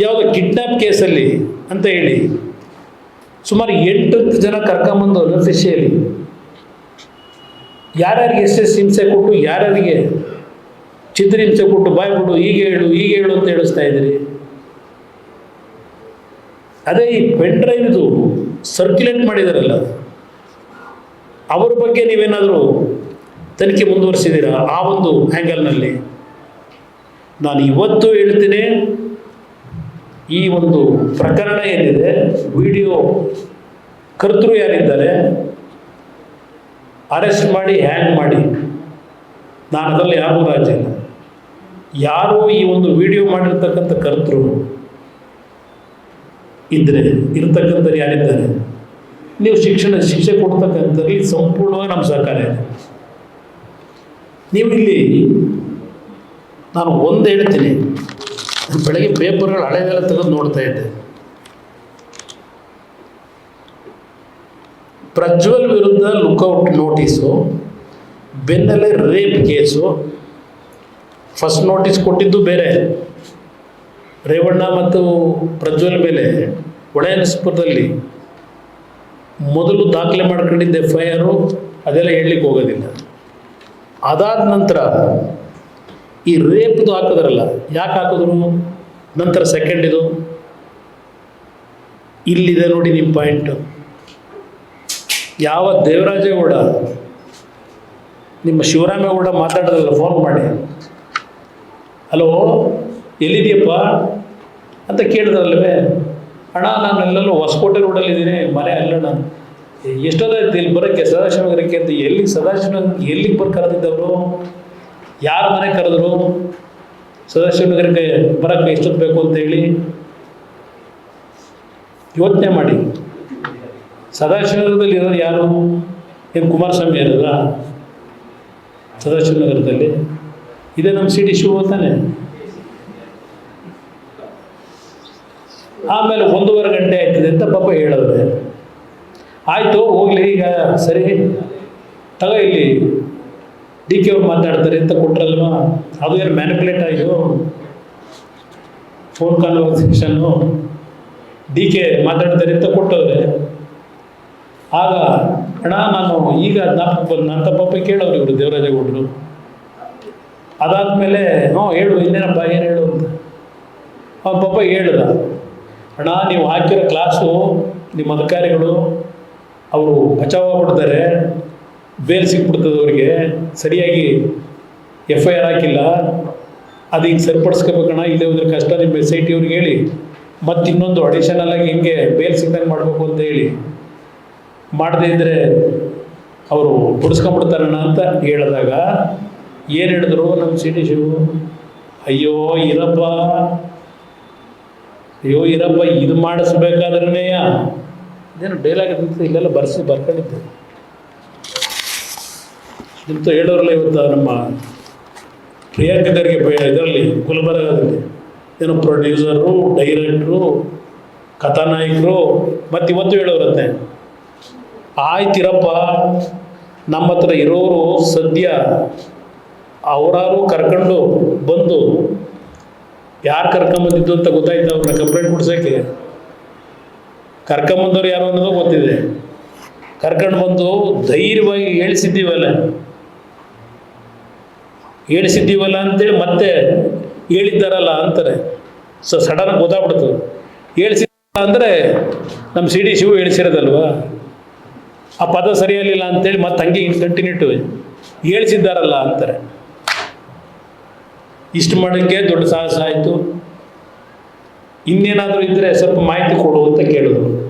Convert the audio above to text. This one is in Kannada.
ಯಾವುದೋ ಕಿಡ್ನಾಪ್ ಕೇಸಲ್ಲಿ ಅಂತ ಹೇಳಿ ಸುಮಾರು ಎಂಟತ್ತು ಜನ ಕರ್ಕೊಂಬಂದು ಅನಫಿಷಿಯಲಿ ಯಾರ್ಯಾರಿಗೆ ಎಷ್ಟೆಷ್ಟು ಹಿಂಸೆ ಕೊಟ್ಟು, ಯಾರ್ಯಾರಿಗೆ ಚಿತ್ರ ಹಿಂಸೆ ಕೊಟ್ಟು, ಬಾಯ್ ಕೊಟ್ಟು ಹೀಗೆ ಹೇಳು ಹೀಗೆ ಹೇಳು ಅಂತ ಹೇಳಿಸ್ತಾ ಇದ್ದೀರಿ ಅದೇ ಈ ಪೆನ್ ಸರ್ಕ್ಯುಲೇಟ್ ಮಾಡಿದಾರಲ್ಲ. ಅವ್ರ ಬಗ್ಗೆ ನೀವೇನಾದರೂ ತನಿಖೆ ಮುಂದುವರಿಸಿದ್ದೀರಾ? ಆ ಒಂದು ಆ್ಯಂಗಲ್ನಲ್ಲಿ ನಾನು ಇವತ್ತು ಹೇಳ್ತೀನಿ ಈ ಒಂದು ಪ್ರಕರಣ ಏನಿದೆ, ವಿಡಿಯೋ ಕರ್ತೃ ಯಾರಿದ್ದಾರೆ, ಅರೆಸ್ಟ್ ಮಾಡಿ, ಹ್ಯಾಂಗ್ ಮಾಡಿ, ನಾನು ಅದರಲ್ಲಿ ಯಾರು ರಾಜ ಇಲ್ಲ ಯಾರು ಈ ಒಂದು ವಿಡಿಯೋ ಮಾಡಿರ್ತಕ್ಕಂಥ ಕರ್ತೃ ಇದ್ದರೆ ಇರ್ತಕ್ಕಂಥವ್ರು ಯಾರಿದ್ದಾರೆ? ನೀವು ಶಿಕ್ಷಣ, ಶಿಕ್ಷೆ ಕೊಡ್ತಕ್ಕಂಥವ್ರಿಗೆ ಸಂಪೂರ್ಣವಾಗಿ ನಮ್ಮ ಸಹಕಾರ ಇದೆ. ನೀವು ಇಲ್ಲಿ, ನಾನು ಒಂದು ಹೇಳ್ತೀನಿ. ಬೆಳಗ್ಗೆ ಪೇಪರ್ಗಳು ಹಳೆದೆಲ್ಲ ತೆಗೆದು ನೋಡ್ತಾ ಇದ್ದೆ. ಪ್ರಜ್ವಲ್ ವಿರುದ್ಧ ಲುಕ್ಔಟ್ ನೋಟಿಸು ಬೆನ್ನಲ್ಲೇ ರೇಪ್ ಕೇಸು ಫಸ್ಟ್ ನೋಟಿಸ್ ಕೊಟ್ಟಿದ್ದು ಬೇರೆ. ರೇವಣ್ಣ ಮತ್ತು ಪ್ರಜ್ವಲ್ ಮೇಲೆ ಒಡೆಯನಸ್ಪುರದಲ್ಲಿ ಮೊದಲು ದಾಖಲೆ ಮಾಡ್ಕೊಂಡಿದ್ದ ಎಫ್ ಐ ಆರು ಅದೆಲ್ಲ ಹೇಳಲಿಕ್ಕೆ ಹೋಗೋದಿಲ್ಲ. ಅದಾದ ನಂತರ ಈ ರೇಪ್ದು ಹಾಕಿದ್ರಲ್ಲ, ಯಾಕೆ ಹಾಕಿದ್ರು? ನಂತರ ಸೆಕೆಂಡ್ ಇದು. ಇಲ್ಲಿದೆ ನೋಡಿ ನಿಮ್ಮ ಪಾಯಿಂಟು ಯಾವ ದೇವರಾಜೇಗೌಡ ನಿಮ್ಮ ಶಿವರಾಮೇಗೌಡ ಮಾತಾಡಿದ್ರಲ್ಲ ಫೋನ್ ಮಾಡಿ. ಹಲೋ ಎಲ್ಲಿದೆಯಪ್ಪ ಅಂತ ಕೇಳಿದ್ರಲ್ವೇ. ಅಣ್ಣ, ನಾನು ಎಲ್ಲೆಲ್ಲೋ ಹೊಸಕೋಟೆ ರೋಡಲ್ಲಿದ್ದೀನಿ ಮನೆ ಅಲ್ಲ ನಾನು ಎಷ್ಟೊತ್ತಾಯ್ತು ಇಲ್ಲಿ ಬರೋಕ್ಕೆ? ಸದಾಶಿವನಗರಕ್ಕೆ ಅಂತ ಎಲ್ಲಿಗೆ ಸದಾಶಿವನಗರಕ್ಕೆ ಎಲ್ಲಿಗೆ ಬಂದು ಕರೆದಿದ್ದವರು ಯಾರ ಮನೆ ಕರೆದ್ರು ಸದಾಶಿವನಗರಕ್ಕೆ ಬರೋಕ್ಕೆ ಎಷ್ಟೊತ್ತು ಬೇಕು ಅಂತ ಹೇಳಿ ಯೋಚನೆ ಮಾಡಿ. ಸದಾಶಿವನಗರದಲ್ಲಿ ಇರೋರು ಯಾರು? ಏನು ಕುಮಾರಸ್ವಾಮಿ ಇರೋದಾ ಸದಾಶಿವನಗರದಲ್ಲಿ ಇದೇ ನಮ್ಮ ಸಿಟಿ ಶಿವ ತಾನೆ ಆಮೇಲೆ ಒಂದೂವರೆ ಗಂಟೆ ಆಯ್ತದೆ ಅಂತ ಪಾಪ ಹೇಳಿದ್ರೆ ಆಯಿತು, ಹೋಗ್ಲಿ, ಈಗ ಸರಿ. ತಗೋ ಇಲ್ಲಿ. ಡಿ ಕೆ ಅವ್ರು ಮಾತಾಡ್ತಾರೆ ಅಂತ ಕೊಟ್ರಲ್ವಾ? ಅದು ಏನು ಮ್ಯಾನಿಪುಲೇಟ್ ಆಯಿತು ಫೋನ್ ಕಾನ್ವರ್ಸೇಷನ್ನು ಡಿ ಕೆ ಮಾತಾಡ್ತಾರೆ ಅಂತ ಕೊಟ್ಟವ್ರೆ. ಆಗ, ಅಣ್ಣ, ನಾನು ಈಗ ಜ್ಞಾಪಕ ಬಂದು ನನ್ನ ಪಾಪ ಕೇಳೋರು ಇವರು ದೇವರಾಜೇಗೌಡರು. ಅದಾದಮೇಲೆ, ಹ್ಞೂ, ಹೇಳು, ಇನ್ನೇನಪ್ಪ, ಏನು ಹೇಳು ಅಂತ. ಅವ್ನ ಪಾಪ ಹೇಳ್ದ, ಅಣ್ಣ, ನೀವು ಹಾಕಿರೋ ಕ್ಲಾಸು ನಿಮ್ಮ ಅಧಿಕಾರಿಗಳು, ಅವರು ಬಚಾವಾಗ್ಬಿಡ್ತಾರೆ ಬೇಲ್ ಸಿಕ್ಬಿಡ್ತದೆ ಅವರಿಗೆ ಸರಿಯಾಗಿ ಎಫ್ ಐ ಆರ್ ಹಾಕಿಲ್ಲ ಅದು ಹಿಂಗೆ ಸರಿಪಡಿಸ್ಕೋಬೇಕಣ್ಣ, ಇಲ್ಲೇ ಹೋದ್ರೆ ಕಷ್ಟ, ನಿಮ್ಮ ಎಸ್ ಐ ಟಿ ಅವ್ರಿಗೆ ಹೇಳಿ. ಮತ್ತು ಇನ್ನೊಂದು ಅಡಿಷನಲ್ ಆಗಿ ಹಿಂಗೆ ಬೇಲ್ ಸಿಗ್ದಂಗೆ ಮಾಡಬೇಕು ಅಂತ ಹೇಳಿ. ಮಾಡದೇ ಇದ್ದರೆ ಅವರು ಬಿಡಿಸ್ಕೊಂಬಿಡ್ತಾರಣ್ಣ ಅಂತ ಹೇಳಿದಾಗ ಏನು ಹೇಳಿದ್ರು ನಮ್ಮ ಸಿಟಿ ಶಿವ? ಅಯ್ಯೋ ಇರಪ್ಪ. ಅಯ್ಯೋ ಇರಪ್ಪ, ಇದು ಮಾಡಿಸ್ಬೇಕಾದ್ರೇ ಇದೇನು ಡೈಲಾಗ್ ಇಲ್ಲೆಲ್ಲ ಬರ್ಸಿ ಬರ್ಕೊಂಡಿದ್ದೆ. ನಿಂತು ಹೇಳೋರಲ್ಲ ಇವತ್ತು ನಮ್ಮ ಪ್ರಿಯಾಂಕ ಖರ್ಗೆ ಇದರಲ್ಲಿ ಗುಲ್ಬರ್ಗದಲ್ಲಿ ಏನೋ ಪ್ರೊಡ್ಯೂಸರು, ಡೈರೆಕ್ಟ್ರು, ಕಥಾನಾಯಕರು, ಮತ್ತು ಇವತ್ತು ಹೇಳೋರತ್ತೆ ಆಯ್ತಿರಪ್ಪ, ನಮ್ಮ ಹತ್ರ ಇರೋರು ಸದ್ಯ ಅವರಾರು ಕರ್ಕೊಂಡು ಬಂದು ಯಾರು ಕರ್ಕೊಂಬಂದಿದ್ದು ಅಂತ ಗೊತ್ತಾಯ್ತು ಅವ್ರನ್ನ ಕಂಪ್ಲೇಂಟ್ ಕೊಡ್ಸೋಕ್ಕೆ. ಕರ್ಕೊಂಬಂದವ್ರು ಯಾರು ಅನ್ನೋದು ಗೊತ್ತಿದೆ. ಕರ್ಕೊಂಡು ಬಂದು ಧೈರ್ಯವಾಗಿ ಹೇಳಿಸಿದ್ದೀವಲ್ಲ. ಹೇಳಿಸಿದ್ದೀವಲ್ಲ ಅಂತೇಳಿ ಮತ್ತೆ ಹೇಳಿದ್ದಾರಲ್ಲ ಅಂತಾರೆ. ಸೊ ಸಡನ್ ಗೊತ್ತಾಗ್ಬಿಡ್ತು ಹೇಳಿಸಿಲ್ಲ ಅಂದರೆ ನಮ್ಮ ಸಿ ಡಿ ಶಿವ ಆ ಪದ ಸರಿಯಲ್ಲಿಲ್ಲ ಅಂತೇಳಿ ಮತ್ತೆ ಹಂಗೆ ಕಂಟಿನ್ಯೂಟು ಹೇಳಿಸಿದ್ದಾರಲ್ಲ ಅಂತಾರೆ. ಇಷ್ಟು ಮಾಡೋಕ್ಕೆ ದೊಡ್ಡ ಸಾಹಸ ಆಯಿತು. ಇನ್ನೇನಾದರೂ ಇದ್ದರೆ ಸ್ವಲ್ಪ ಮಾಹಿತಿ ಕೊಡು ಅಂತ ಕೇಳಿದ್ರು.